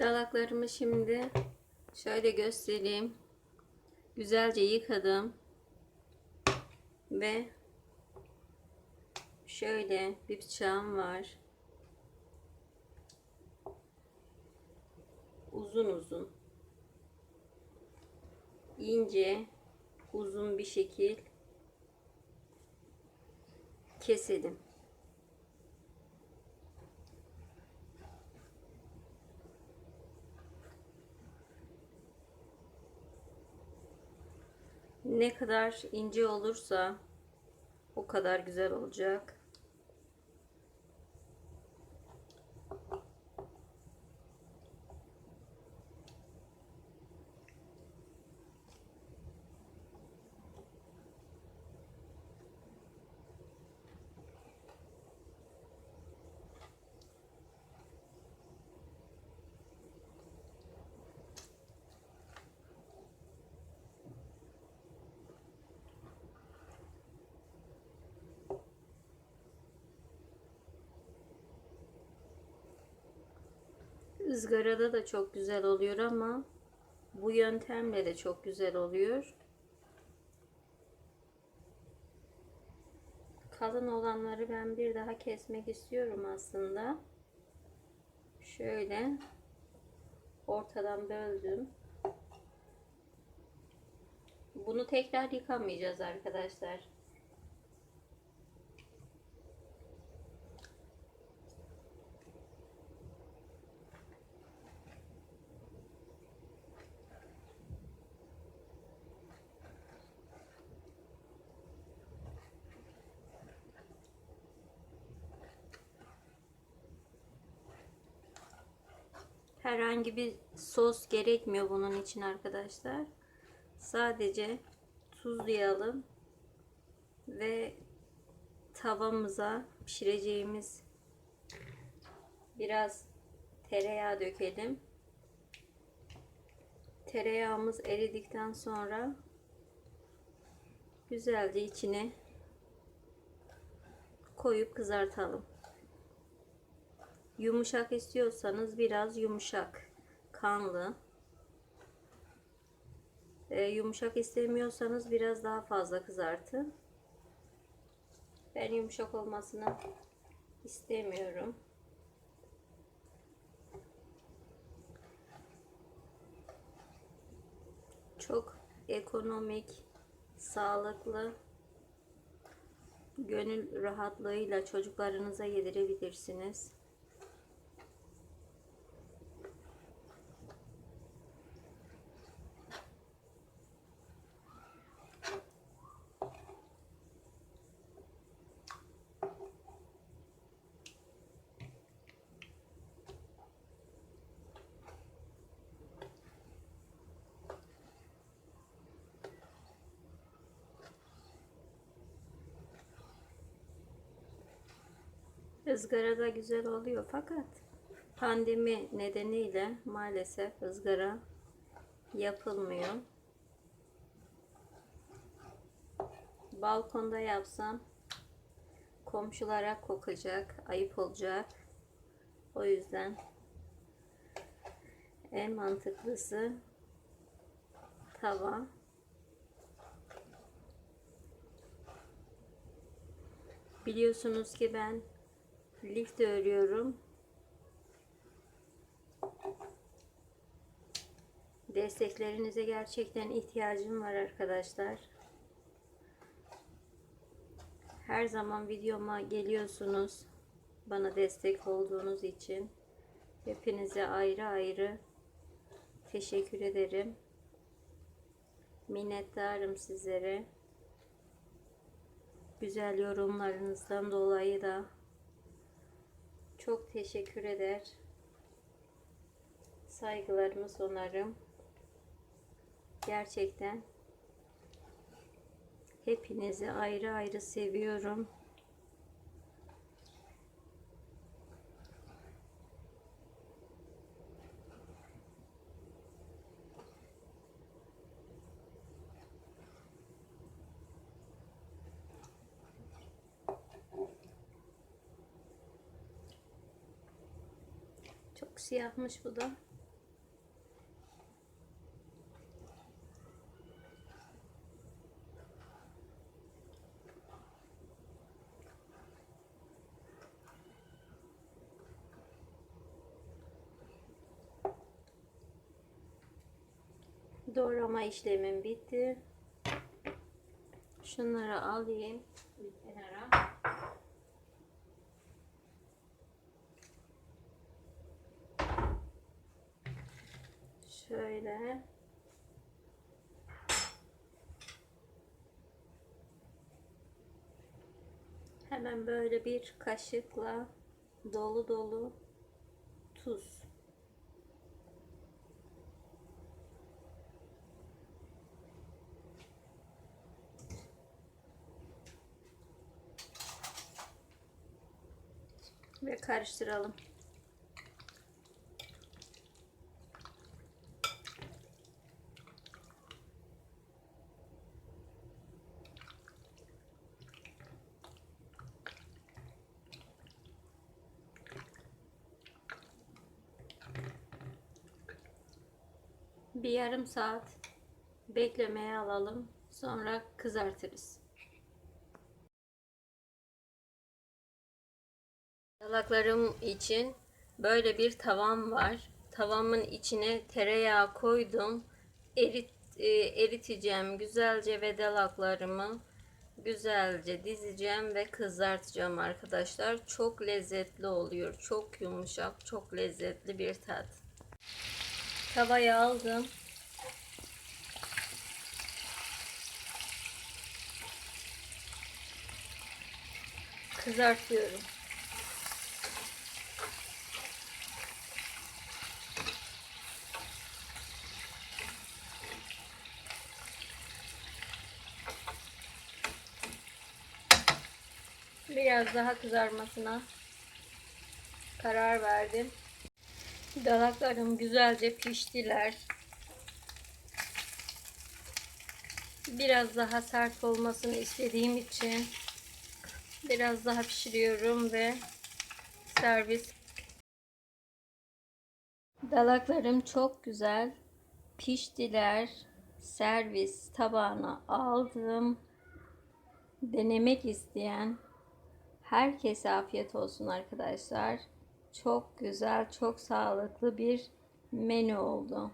Dalaklarımı şimdi şöyle göstereyim. Güzelce yıkadım. Ve şöyle bir bıçağım var. Uzun uzun. ince uzun bir şekil keselim. Ne kadar ince olursa o kadar güzel olacak. Izgarada da çok güzel oluyor ama bu yöntemle de çok güzel oluyor. Kalın olanları ben bir daha kesmek istiyorum aslında. Şöyle ortadan böldüm. Bunu tekrar yıkamayacağız arkadaşlar. Herhangi bir sos gerekmiyor bunun için arkadaşlar. Sadece tuzlayalım ve tavamıza pişireceğimiz biraz tereyağı dökelim. Tereyağımız eridikten sonra güzelce içine koyup kızartalım. Yumuşak istiyorsanız biraz yumuşak, kanlı. E, yumuşak istemiyorsanız biraz daha fazla kızartın. Ben yumuşak olmasını istemiyorum. Çok ekonomik, sağlıklı, gönül rahatlığıyla çocuklarınıza yedirebilirsiniz. Izgarada güzel oluyor fakat pandemi nedeniyle maalesef ızgara yapılmıyor. Balkonda yapsam komşulara kokacak, ayıp olacak. O yüzden en mantıklısı tava. Biliyorsunuz ki ben de örüyorum. Desteklerinize gerçekten ihtiyacım var arkadaşlar. Her zaman videoma geliyorsunuz. Bana destek olduğunuz için hepinize ayrı ayrı teşekkür ederim. Minnettarım sizlere. Güzel yorumlarınızdan dolayı da çok teşekkür eder. Saygılarımı sunarım. Gerçekten hepinizi ayrı ayrı seviyorum. Çok siyahmış bu da. Doğrama işlemim bitti. Şunları alayım bir kenara. Şöyle. Hemen böyle bir kaşıkla dolu dolu tuz. Ve karıştıralım. Bir yarım saat beklemeye alalım. Sonra kızartırız. Dalaklarım için böyle bir tavam var. Tavamın içine tereyağı koydum. Erit, e, eriteceğim güzelce ve dalaklarımı güzelce dizeceğim ve kızartacağım arkadaşlar. Çok lezzetli oluyor. Çok yumuşak, çok lezzetli bir tat. Tavayı aldım. Kızartıyorum. Biraz daha kızarmasına karar verdim. Dalaklarım güzelce piştiler. Biraz daha sert olmasını istediğim için biraz daha pişiriyorum ve servis. Dalaklarım çok güzel piştiler. Servis tabağına aldım. Denemek isteyen herkese afiyet olsun arkadaşlar. Çok güzel, çok sağlıklı bir menü oldu.